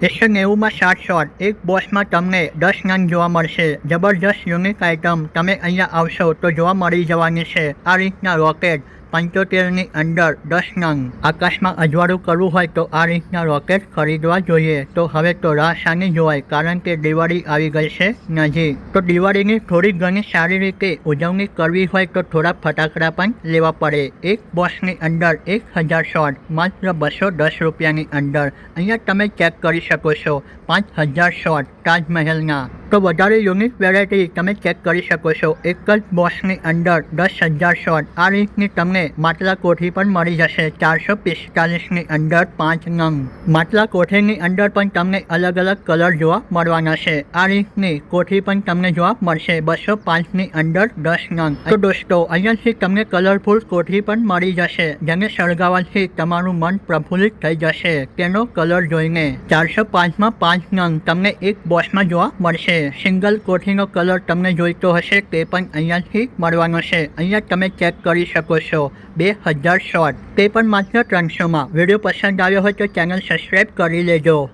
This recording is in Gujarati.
એકસો નેવુંમાં શોટ એક બોક્સમાં તમને દસ નંગ જોવા મળશે જબરજસ્ત યુનિક આઇટમ તમે અહીંયા આવશો તો જોવા મળી જવાની છે આ રીતના રોકેટ પંચોતેરની અંદર દસ નંગ. આકાશમાં અજવાળું કરવું હોય તો આ રીતના રોકેટ ખરીદવા જોઈએ. તો હવે તો રાહ શાની જોવાય, કારણ કે દિવાળી આવી ગઈ છે નજીક. તો દિવાળીની થોડી ઘણી સારી રીતે ઉજવણી કરવી હોય તો થોડા ફટાકડા પણ લેવા પડે. એક બોક્સની અંદર એક હજાર શોટ માત્ર બસો દસ રૂપિયાની અંદર. અહીંયા તમે ચેક કરી શકો છો, પાંચ હજાર શોટ તાજમહેલના. તો વધારે યુનિક વેરાયટી તમે ચેક કરી શકો છો. એક જ બોક્સની અંદર દસ હજાર શોટ આ રીતની તમને માટલા કોઠી પણ મળી જશે. ચારસો પિસ્તાલીસની અંદર પાંચ નંગ. માટલા કોઠીની અંદર પણ તમને અલગ અલગ કલર જોવા મળવાના છે. આ રીતની કોઠી પણ તમને જોવા મળશે. બસો પાંચની અંદર દસ નંગ. તો દોસ્તો, અહીંયાથી તમને કલરફુલ કોઠી પણ મળી જશે. જેને સળગાવવાથી તમારું મન પ્રફુલ્લિત થઈ જશે. તેનો કલર જોઈને ચારસો પાંચમાં પાંચ નંગ તમને એક બોક્સમાં જોવા મળશે. સિંગલ કોઠીનો કલર તમને જોઈતો હશે તે પણ અહીંયાથી મળવાનો છે. અહીંયા તમે ચેક કરી શકો છો. બે હજાર શોર્ટ તે પણ માત્ર ત્રણસોમાં. વીડિયો પસંદ આવ્યો હોય તો ચેનલ સબસ્ક્રાઈબ કરી લેજો.